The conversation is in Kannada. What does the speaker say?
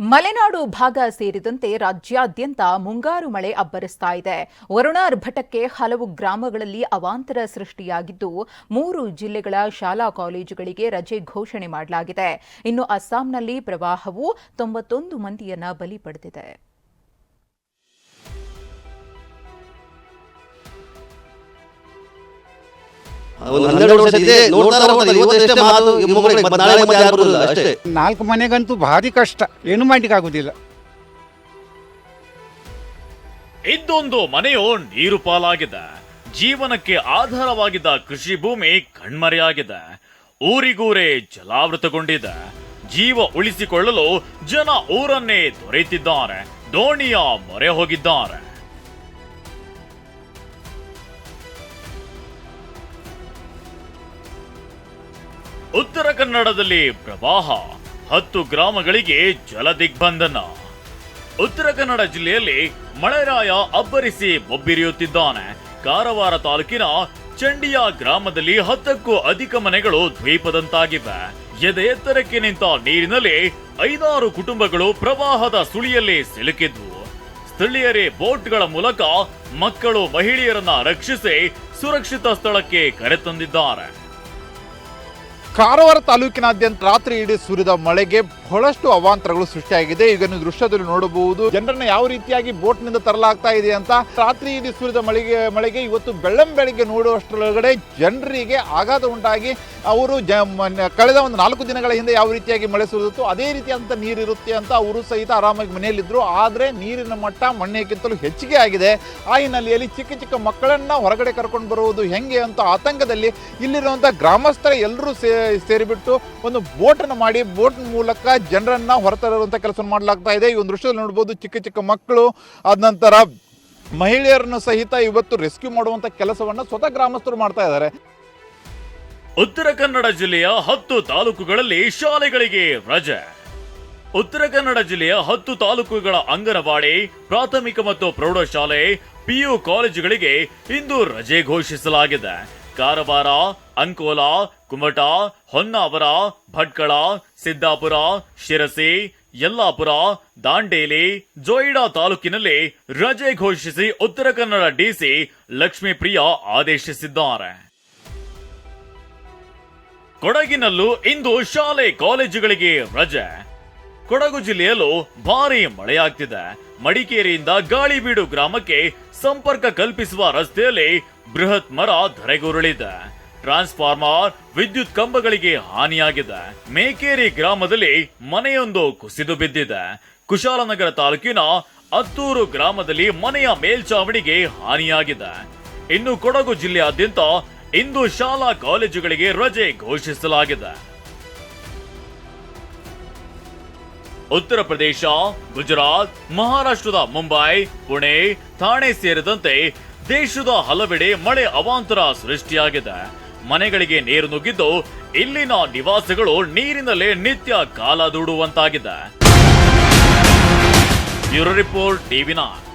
ಮಲೆನಾಡು ಭಾಗ ಸೇರಿದಂತೆ ರಾಜ್ಯಾದ್ಯಂತ ಮುಂಗಾರು ಮಳೆ ಅಬ್ಬರಿಸ್ತಾ ಇದೆ. ವರುಣಾರ್ಭಟಕ್ಕೆ ಹಲವು ಗ್ರಾಮಗಳಲ್ಲಿ ಅವಾಂತರ ಸೃಷ್ಟಿಯಾಗಿದ್ದು, ಮೂರು ಜಿಲ್ಲೆಗಳ ಶಾಲಾ ಕಾಲೇಜುಗಳಿಗೆ ರಜೆ ಘೋಷಣೆ ಮಾಡಲಾಗಿದೆ. ಇನ್ನು ಅಸ್ಸಾಂನಲ್ಲಿ ಪ್ರವಾಹವು ತೊಂಬತ್ತೊಂದು ಮಂದಿಯನ್ನ ಬಲಿ ಪಡೆದಿದೆ. ಒಂದು ಹನ್ನೆರಡು ವರ್ಷ ಇದೆ ನೋಡ್ತಾ ಹೋಗ್ತಾರೆ ಇವತ್ತಷ್ಟೇ ಮಾತು ಮುಗಿದ್ರೆ ಮತ್ತೆ ನಾಳೆ ಮತ್ತೆ ಯಾರು ಬರುದಿಲ್ಲ ಅಷ್ಟೇ? ನಾಲ್ಕು ಮನೆಗಂತೂ ಭಾರಿ ಕಷ್ಟ ಏನು ಮಾಡ್ಲಿಕ್ಕಾಗುದಿಲ್ಲ ಇದೊಂದು ಮನೆಯು ನೀರು ಪಾಲಾಗಿದೆ. ಜೀವನಕ್ಕೆ ಆಧಾರವಾಗಿದ್ದ ಕೃಷಿ ಭೂಮಿ ಕಣ್ಮರೆಯಾಗಿದೆ. ಊರಿಗೂರೇ ಜಲಾವೃತಗೊಂಡಿದೆ. ಜೀವ ಉಳಿಸಿಕೊಳ್ಳಲು ಜನ ಊರನ್ನೇ ದೊರೆತಿದ್ದಾರೆ ದೋಣಿಯ ಮೊರೆ ಹೋಗಿದ್ದಾರೆ. ಉತ್ತರ ಕನ್ನಡದಲ್ಲಿ ಪ್ರವಾಹ. ಹತ್ತು ಗ್ರಾಮಗಳಿಗೆ ಜಲ ದಿಗ್ಬಂಧನ ಉತ್ತರ ಕನ್ನಡ ಜಿಲ್ಲೆಯಲ್ಲಿ ಮಳೆರಾಯ ಅಬ್ಬರಿಸಿ ಬೊಬ್ಬಿರಿಯುತ್ತಿದ್ದಾನೆ. ಕಾರವಾರ ತಾಲೂಕಿನ ಚಂಡಿಯ ಗ್ರಾಮದಲ್ಲಿ ಹತ್ತಕ್ಕೂ ಅಧಿಕ ಮನೆಗಳು ದ್ವೀಪದಂತಾಗಿವೆ. ಎದೆ ಎತ್ತರಕ್ಕೆ ನಿಂತ ನೀರಿನಲ್ಲಿ ಐದಾರು ಕುಟುಂಬಗಳು ಪ್ರವಾಹದ ಸುಳಿಯಲ್ಲಿ ಸಿಲುಕಿದ್ವು. ಸ್ಥಳೀಯರೇ ಬೋಟ್ಗಳ ಮೂಲಕ ಮಕ್ಕಳು ಮಹಿಳೆಯರನ್ನ ರಕ್ಷಿಸಿ ಸುರಕ್ಷಿತ ಸ್ಥಳಕ್ಕೆ ಕರೆತಂದಿದ್ದಾರೆ. ಕಾರವಾರ ತಾಲೂಕಿನಾದ್ಯಂತ ರಾತ್ರಿ ಇಡೀ ಸುರಿದ ಮಳೆಗೆ ಬಹಳಷ್ಟು ಅವಾಂತರಗಳು ಸೃಷ್ಟಿಯಾಗಿದೆ. ಈಗ ನೀವು ದೃಶ್ಯದಲ್ಲಿ ನೋಡಬಹುದು, ಜನರನ್ನ ಯಾವ ರೀತಿಯಾಗಿ ಬೋಟ್ನಿಂದ ತರಲಾಗ್ತಾ ಇದೆ ಅಂತ. ರಾತ್ರಿ ಇಡೀ ಸುರಿದ ಮಳೆಗೆ ಮಳೆಗೆ, ಇವತ್ತು ಬೆಳ್ಳಂ ಬೆಳಗ್ಗೆ ನೋಡುವಷ್ಟರೊಳಗಡೆ ಜನರಿಗೆ ಆಘಾತ ಉಂಟಾಗಿ ಅವರು ಜ ಕಳೆದ ಒಂದು ನಾಲ್ಕು ದಿನಗಳ ಹಿಂದೆ ಯಾವ ರೀತಿಯಾಗಿ ಮಳೆ ಸುರಿದಿತ್ತು ಅದೇ ರೀತಿಯಾದಂಥ ನೀರಿರುತ್ತೆ ಅಂತ ಅವರು ಸಹಿತ ಆರಾಮಾಗಿ ಮನೆಯಲ್ಲಿದ್ದರು ಆದರೆ ನೀರಿನ ಮಟ್ಟ ಮಣ್ಣೆಕ್ಕಿಂತಲೂ ಹೆಚ್ಚಿಗೆ ಆಗಿದೆ. ಆ ಹಿನ್ನೆಲೆಯಲ್ಲಿ ಚಿಕ್ಕ ಚಿಕ್ಕ ಮಕ್ಕಳನ್ನು ಹೊರಗಡೆ ಕರ್ಕೊಂಡು ಬರುವುದು ಹೆಂಗೆ ಅಂತ ಆತಂಕದಲ್ಲಿ ಇಲ್ಲಿರುವಂಥ ಗ್ರಾಮಸ್ಥರ ಎಲ್ಲರೂ ಸೇರಿಬಿಟ್ಟು ಒಂದು ಬೋಟನ್ನು ಮಾಡಿ, ಬೋಟ್ ಮೂಲಕ ಜನರನ್ನು ಹೊರತರುವಂಥ ಕೆಲಸ ಮಾಡಲಾಗ್ತಾ ಇದೆ. ಈ ಒಂದು ದೃಶ್ಯದಲ್ಲಿ ನೋಡ್ಬೋದು ಚಿಕ್ಕ ಚಿಕ್ಕ ಮಕ್ಕಳು ಆದ ನಂತರ ಮಹಿಳೆಯರನ್ನು ಸಹಿತ ಇವತ್ತು ರೆಸ್ಕ್ಯೂ ಮಾಡುವಂಥ ಕೆಲಸವನ್ನು ಸ್ವತಃ ಗ್ರಾಮಸ್ಥರು ಮಾಡ್ತಾ ಇದ್ದಾರೆ. ಉತ್ತರ ಕನ್ನಡ ಜಿಲ್ಲೆಯ ಹತ್ತು ತಾಲೂಕುಗಳಲ್ಲಿ ಶಾಲೆಗಳಿಗೆ ರಜೆ. ಉತ್ತರ ಕನ್ನಡ ಜಿಲ್ಲೆಯ ಹತ್ತು ತಾಲೂಕುಗಳ ಅಂಗನವಾಡಿ, ಪ್ರಾಥಮಿಕ ಮತ್ತು ಪ್ರೌಢಶಾಲೆ, ಪಿಯು ಕಾಲೇಜುಗಳಿಗೆ ಇಂದು ರಜೆ ಘೋಷಿಸಲಾಗಿದೆ. ಕಾರವಾರ, ಅಂಕೋಲಾ, ಕುಮಟಾ, ಹೊನ್ನಾವರ, ಭಟ್ಕಳ, ಸಿದ್ದಾಪುರ, ಶಿರಸಿ, ಯಲ್ಲಾಪುರ, ದಾಂಡೇಲಿ, ಜೋಯಿಡಾ ತಾಲೂಕಿನಲ್ಲಿ ರಜೆ ಘೋಷಿಸಿ ಉತ್ತರ ಕನ್ನಡ ಡಿಸಿ ಲಕ್ಷ್ಮೀಪ್ರಿಯ ಆದೇಶಿಸಿದ್ದಾರೆ. ಕೊಡಗಿನಲ್ಲೂ ಇಂದು ಶಾಲೆ ಕಾಲೇಜುಗಳಿಗೆ ರಜೆ. ಕೊಡಗು ಜಿಲ್ಲೆಯಲ್ಲೂ ಭಾರಿ ಮಳೆಯಾಗ್ತಿದೆ. ಮಡಿಕೇರಿಯಿಂದ ಗಾಳಿಬೀಡು ಗ್ರಾಮಕ್ಕೆ ಸಂಪರ್ಕ ಕಲ್ಪಿಸುವ ರಸ್ತೆಯಲ್ಲಿ ಬೃಹತ್ ಮರ ಧರೆಗುರುಳಿದೆ. ಟ್ರಾನ್ಸ್ಫಾರ್ಮರ್, ವಿದ್ಯುತ್ ಕಂಬಗಳಿಗೆ ಹಾನಿಯಾಗಿದೆ. ಮೇಕೇರಿ ಗ್ರಾಮದಲ್ಲಿ ಮನೆಯೊಂದು ಕುಸಿದು ಬಿದ್ದಿದೆ. ಕುಶಾಲನಗರ ತಾಲೂಕಿನ ಅತ್ತೂರು ಗ್ರಾಮದಲ್ಲಿ ಮನೆಯ ಮೇಲ್ಚಾವಣಿಗೆ ಹಾನಿಯಾಗಿದೆ. ಇನ್ನು ಕೊಡಗು ಜಿಲ್ಲೆಯಾದ್ಯಂತ ಇಂದು ಶಾಲಾ ಕಾಲೇಜುಗಳಿಗೆ ರಜೆ ಘೋಷಿಸಲಾಗಿದೆ. ಉತ್ತರ ಪ್ರದೇಶ, ಗುಜರಾತ್, ಮಹಾರಾಷ್ಟ್ರದ ಮುಂಬೈ, ಪುಣೆ ಥಾಣೆ ಸೇರಿದಂತೆ ದೇಶದ ಹಲವೆಡೆ ಮಳೆ ಅವಾಂತರ ಸೃಷ್ಟಿಯಾಗಿದೆ. ಮನೆಗಳಿಗೆ ನೀರು ನುಗ್ಗಿದ್ದು ಇಲ್ಲಿನ ನಿವಾಸಿಗಳು ನೀರಿನಲ್ಲೇ ನಿತ್ಯ ಕಾಲ ದೂಡುವಂತಾಗಿದೆ. ಬ್ಯೂರೋ ರಿಪೋರ್ಟ್ ಟಿವಿ ನಾನ್.